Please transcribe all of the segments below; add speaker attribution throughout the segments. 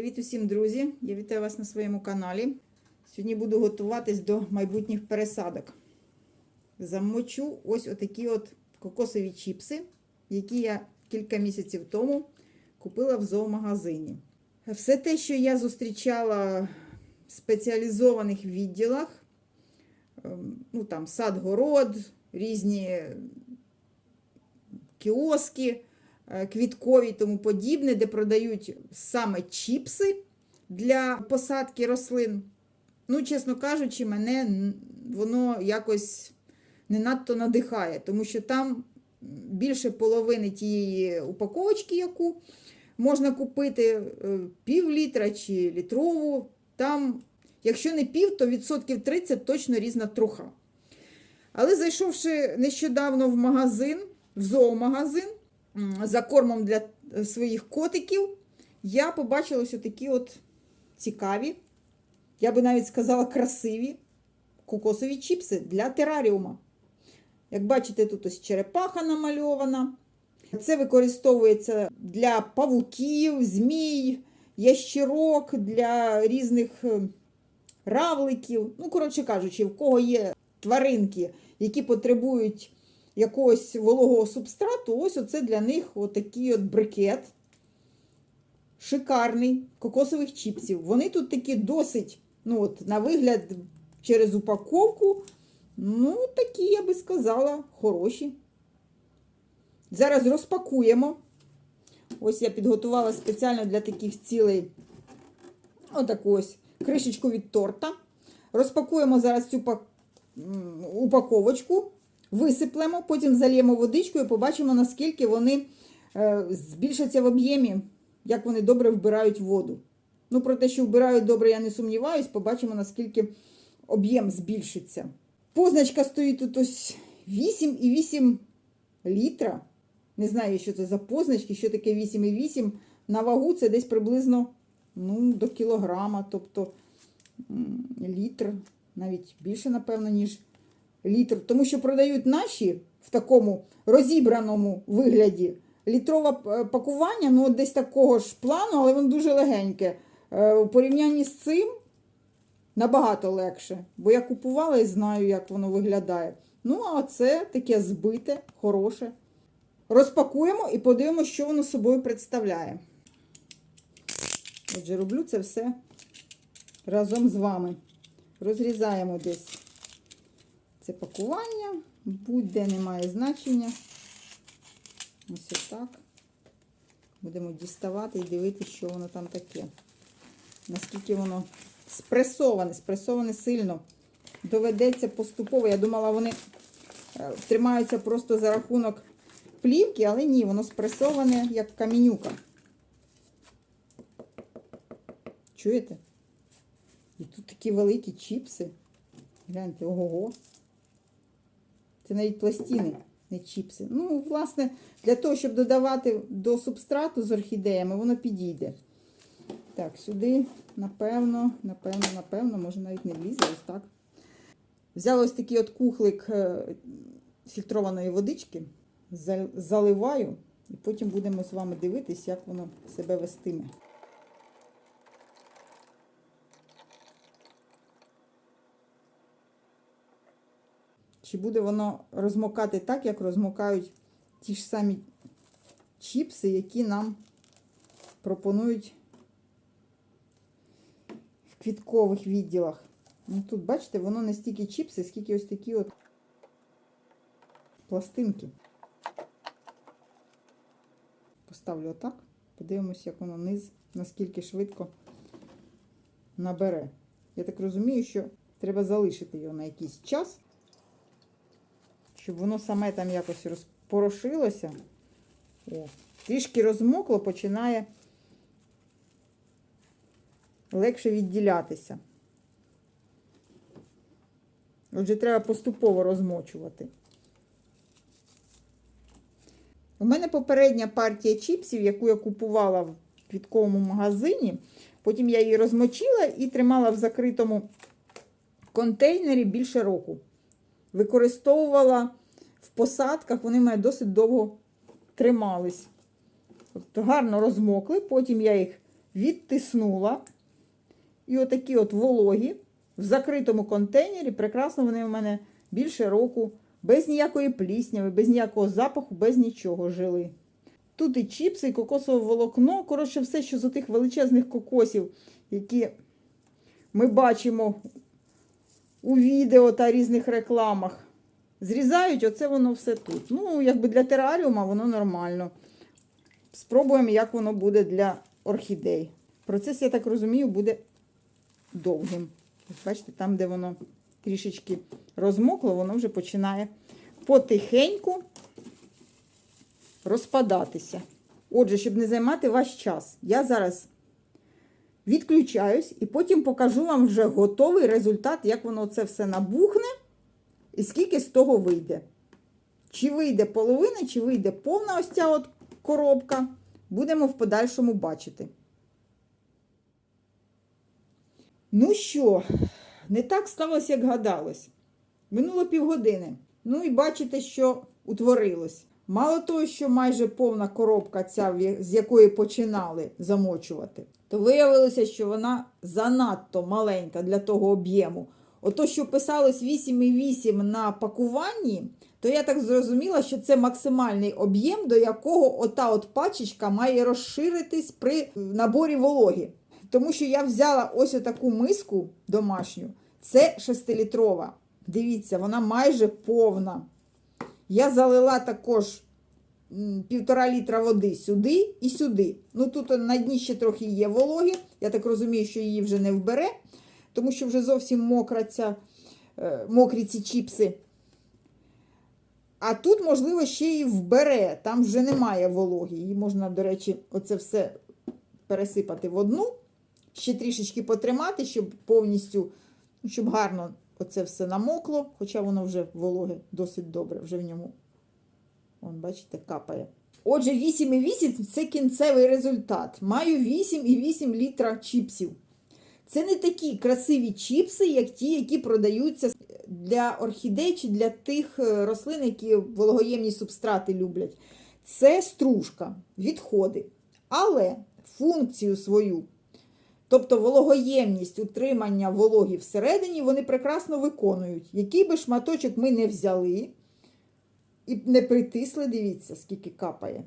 Speaker 1: Привіт усім, друзі! Я вітаю вас на своєму каналі. Сьогодні буду готуватись до майбутніх пересадок. Замочу ось отакі от кокосові чіпси, які я кілька місяців тому купила в зоомагазині. Все те, що я зустрічала в спеціалізованих відділах, ну там сад-город, різні кіоски, е, квіткові і тому подібне, де продають саме чіпси для посадки рослин. Ну, чесно кажучи, мене воно якось не надто надихає, тому що там більше половини тієї упаковочки, яку можна купити, е, пів літра чи літрову. Там, якщо не пів, то відсотків 30 точно різна труха. Але зайшовши нещодавно в магазин, в зоомагазин, за кормом для е, своїх котиків, я побачила ось такі от цікаві, я би навіть сказала, красиві кокосові чіпси для тераріума. Як бачите, тут ось черепаха намальована. Це використовується для павуків, змій, ящерок, для різних е, равликів. Ну, коротше кажучи, в кого є тваринки, які потребують якогось вологого субстрату, ось оце для них отакий от брикет. Шикарний кокосових чіпсів. Вони тут такі досить, ну от, на вигляд, через упаковку. Ну, такі, я би сказала, хороші. Зараз розпакуємо. Ось я підготувала спеціально для таких цілей отаку ось кришечку від торта. Розпакуємо зараз цю упаковочку, висиплемо, потім зальємо водичкою і побачимо, наскільки вони е, збільшаться в об'ємі, як вони добре вбирають воду. Ну, про те, що вбирають добре, я не сумніваюсь, побачимо, наскільки об'єм збільшиться. Позначка стоїть тут ось 8,8 літра. Не знаю, що це за позначки, що таке 8,8. На вагу це десь приблизно ну, до кілограма, тобто літр, навіть більше, напевно, ніж літр. Тому що продають наші в такому розібраному вигляді. Літрове пакування, ну, десь такого ж плану, але воно дуже легеньке. Е, У порівнянні з цим набагато легше. Бо я купувала і знаю, як воно виглядає. Ну, а це таке збите, хороше. Розпакуємо і подивимося, що воно собою представляє. Отже, роблю це все разом з вами. Розрізаємо десь це пакування. Будь-де не має значення. Ось отак. Будемо діставати і дивитися, що воно там таке. Наскільки воно спресоване, спресоване сильно. Доведеться поступово. Я думала, вони е, тримаються просто за рахунок плівки, але ні, воно спресоване як камінюка. Чуєте? І тут такі великі чіпси. Гляньте, ого-го. Це навіть пластини, не чіпси. Ну, власне, для того, щоб додавати до субстрату з орхідеями, воно підійде. Так, сюди, напевно, напевно, напевно, може навіть не влізе, ось так. Взяла ось такий от кухлик е, фільтрованої водички, заливаю, і потім будемо з вами дивитись, як воно себе вестиме. Чи буде воно розмокати так, як розмокають ті ж самі чіпси, які нам пропонують в квіткових відділах. Ну, тут, бачите, воно не стільки чіпси, скільки ось такі от пластинки. Поставлю отак. Подивимось, як воно низ, наскільки швидко набере. Я так розумію, що треба залишити його на якийсь час, щоб воно саме там якось розпорошилося. О, трішки розмокло, починає легше відділятися. Отже, треба поступово розмочувати. У мене попередня партія чіпсів, яку я купувала в квітковому магазині. Потім я її розмочила і тримала в закритому контейнері більше року. Використовувала в посадках, вони в мене досить довго тримались. Тобто гарно розмокли, потім я їх відтиснула. І отакі от вологі в закритому контейнері. Прекрасно вони в мене більше року, без ніякої плісняви, без ніякого запаху, без нічого жили. Тут і чіпси, і кокосове волокно. Коротше, все, що з отих величезних кокосів, які ми бачимо у відео та різних рекламах. Зрізають, оце воно все тут. Ну, якби для тераріума воно нормально. Спробуємо, як воно буде для орхідей. Процес, я так розумію, буде довгим. Бачите, там, де воно трішечки розмокло, воно вже починає потихеньку розпадатися. Отже, щоб не займати ваш час, я зараз відключаюсь і потім покажу вам вже готовий результат, як воно це все набухне і скільки з того вийде. Чи вийде половина, чи вийде повна ось ця от коробка, будемо в подальшому бачити. Ну що, не так сталося, як гадалось. Минуло півгодини. Ну і бачите, що утворилось. Мало того, що майже повна коробка, ця, з якої починали замочувати, то виявилося, що вона занадто маленька для того об'єму. Ото, що писалось 8,8 на пакуванні, то я так зрозуміла, що це максимальний об'єм, до якого ота от пачечка має розширитись при наборі вологи. Тому що я взяла ось отаку миску домашню. Це 6-літрова. Дивіться, вона майже повна. Я залила також півтора літра води сюди і сюди. Ну тут на дні ще трохи є вологи. Я так розумію, що її вже не вбере, тому що вже зовсім мокра ця, е, мокрі ці чіпси. А тут, можливо, ще і вбере. Там вже немає вологи. Її можна, до речі, оце все пересипати в одну, ще трішечки потримати, щоб повністю, ну, щоб гарно оце все намокло, хоча воно вже вологе досить добре, вже в ньому. Вон, бачите, капає. Отже, 8,8 це кінцевий результат. Маю 8,8 літра чіпсів. Це не такі красиві чіпси, як ті, які продаються для орхідей чи для тих е, рослин, які вологоємні субстрати люблять. Це стружка, відходи. Але функцію свою, тобто вологоємність утримання вологі всередині, вони прекрасно виконують. Який би шматочок ми не взяли і не притисли, дивіться, скільки капає.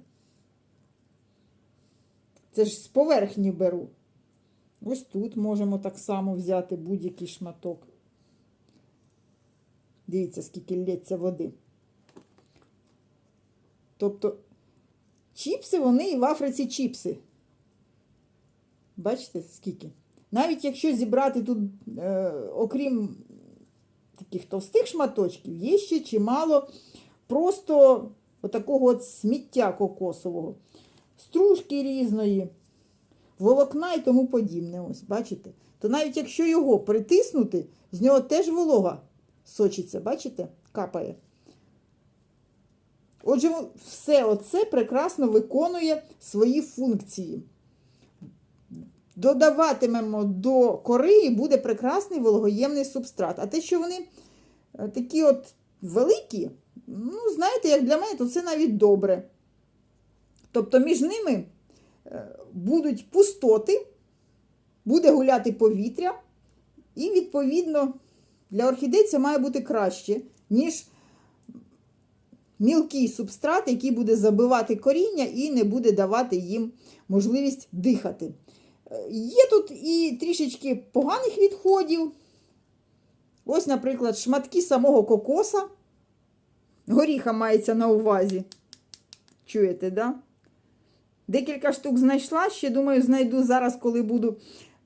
Speaker 1: Це ж з поверхні беру. Ось тут можемо так само взяти будь-який шматок. Дивіться, скільки лється води. Тобто, чіпси, вони і в Африці чіпси. Бачите, скільки? Навіть якщо зібрати тут, е, окрім таких товстих шматочків, є ще чимало просто отакого от сміття кокосового, стружки різної волокна і тому подібне. Ось, бачите? То навіть якщо його притиснути, з нього теж волога сочиться, бачите? Капає. Отже, все оце прекрасно виконує свої функції. Додаватимемо до кори і буде прекрасний вологоємний субстрат. А те, що вони е, такі от великі, ну, знаєте, як для мене, то це навіть добре. Тобто між ними е, будуть пустоти, буде гуляти повітря, і, відповідно, для орхідей це має бути краще, ніж мілкий субстрат, який буде забивати коріння і не буде давати їм можливість дихати. Е, Є тут і трішечки поганих відходів. Ось, наприклад, шматки самого кокоса. Горіха мається на увазі. Чуєте, да? Декілька штук знайшла, ще думаю, знайду зараз, коли буду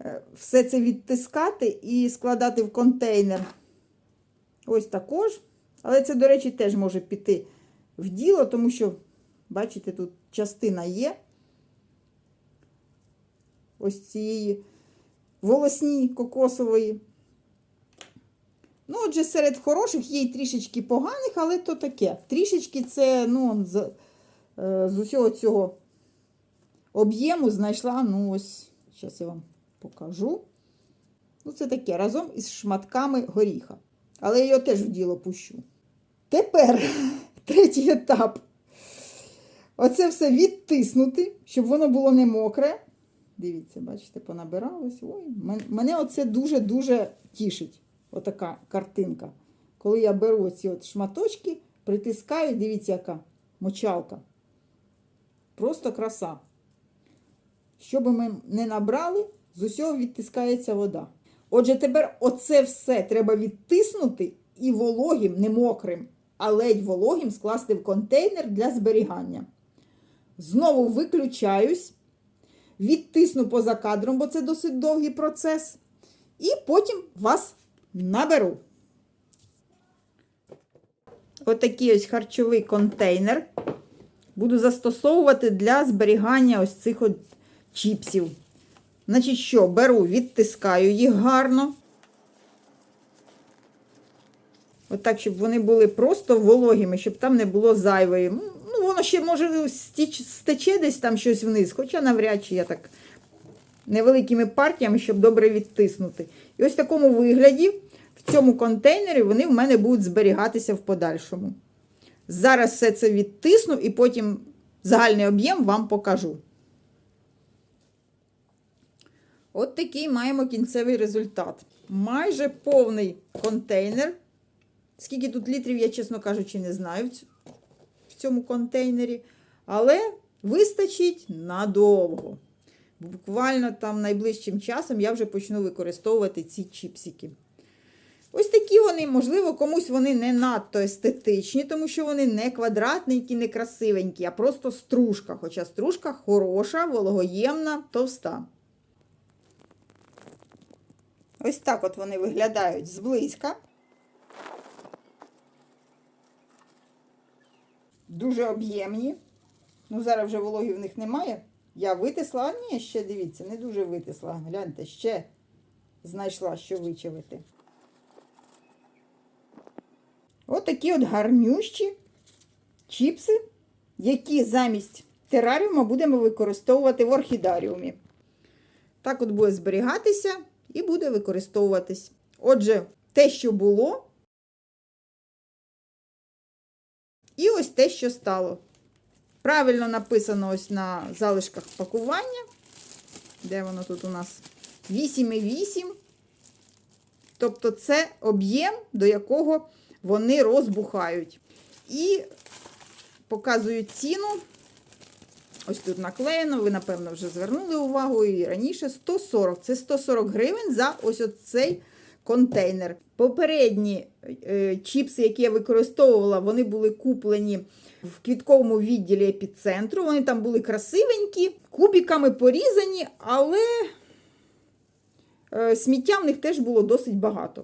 Speaker 1: е, все це відтискати і складати в контейнер. Ось також. Але це, до речі, теж може піти в діло, тому що, бачите, тут частина є. Ось цієї волосні кокосової. Ну, отже, серед хороших є й трішечки поганих, але то таке. Трішечки це, ну, з, е, з усього цього об'єму знайшла, ну, ось, зараз я вам покажу. Ну, це таке разом із шматками горіха. Але я його теж в діло пущу. Тепер третій етап. Оце все відтиснути, щоб воно було не мокре. Дивіться, бачите, понабиралось. Ой, мене оце дуже-дуже тішить. Отака картинка. Коли я беру ці от шматочки, притискаю, дивіться, яка мочалка. Просто краса. Що би ми не набрали, з усього відтискається вода. Отже, тепер оце все треба відтиснути і вологим, не мокрим, а ледь вологим скласти в контейнер для зберігання. Знову виключаюсь, відтисну поза кадром, бо це досить довгий процес. І потім вас наберу. Отакий ось харчовий контейнер буду застосовувати для зберігання ось цих от чіпсів. Значить, що, беру, відтискаю їх гарно. Отак, щоб вони були просто вологими, щоб там не було зайвої. Ну, воно ще може стече десь там щось вниз, хоча навряд чи я так невеликими партіями, щоб добре відтиснути. І ось в такому вигляді, в цьому контейнері, вони в мене будуть зберігатися в подальшому. Зараз все це відтисну і потім загальний об'єм вам покажу. От такий маємо кінцевий результат. Майже повний контейнер. Скільки тут літрів, я, чесно кажучи, не знаю в цьому контейнері. Але вистачить надовго. Буквально там найближчим часом я вже почну використовувати ці чіпсики. Ось такі вони, можливо, комусь вони не надто естетичні, тому що вони не квадратненькі, не красивенькі, а просто стружка. Хоча стружка хороша, вологоємна, товста. Ось так от вони виглядають зблизька. Дуже об'ємні. Ну, зараз вже вологі в них немає. Я витисла, а ні, ще дивіться, не дуже витисла. Гляньте, ще знайшла, що вичавити. От от гарнющі чіпси, які замість тераріума будемо використовувати в орхідаріумі. Так от буде зберігатися і буде використовуватись. Отже, те, що було, і ось те, що стало. Правильно написано ось на залишках пакування. Де воно тут у нас? 8,8. Тобто це об'єм, до якого вони розбухають. І показую ціну. Ось тут наклеєно, ви, напевно, вже звернули увагу і раніше 140. Це 140 гривень за ось цей контейнер. Попередні е, чіпси, які я використовувала, вони були куплені в квітковому відділі епіцентру. Вони там були красивенькі, кубиками порізані, але е, сміття в них теж було досить багато.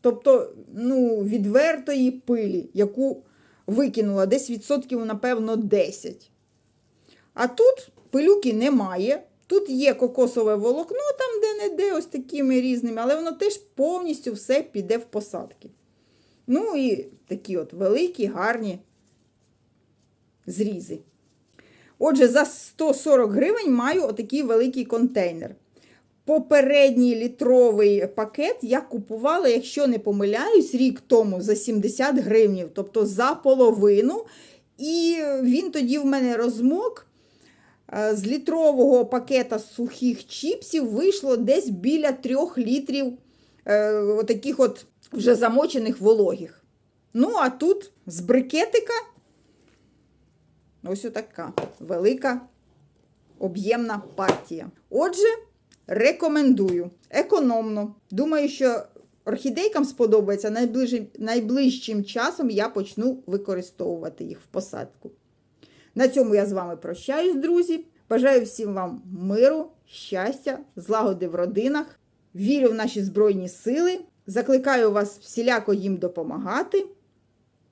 Speaker 1: Тобто, ну, відвертої пилі, яку викинула десь відсотків, напевно, 10. А тут пилюки немає. Тут є кокосове волокно, там де-не-де, ось такими різними, але воно теж повністю все піде в посадки. Ну і такі от великі, гарні зрізи. Отже, за 140 гривень маю отакий великий контейнер. Попередній літровий пакет я купувала, якщо не помиляюсь, рік тому за 70 гривнів, тобто за половину. І він тоді в мене розмок. З літрового пакета сухих чіпсів вийшло десь біля 3 літрів е, отаких от вже замочених вологих. Ну, а тут з брикетика ось отака велика об'ємна партія. Отже, рекомендую. Економно. Думаю, що орхідейкам сподобається найближчим, найближчим часом я почну використовувати їх в посадку. На цьому я з вами прощаюсь, друзі. Бажаю всім вам миру, щастя, злагоди в родинах. Вірю в наші Збройні сили. Закликаю вас всіляко їм допомагати.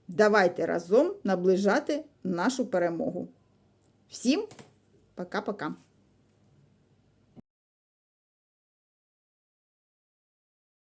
Speaker 1: Давайте разом наближати нашу перемогу. Всім пока-пока!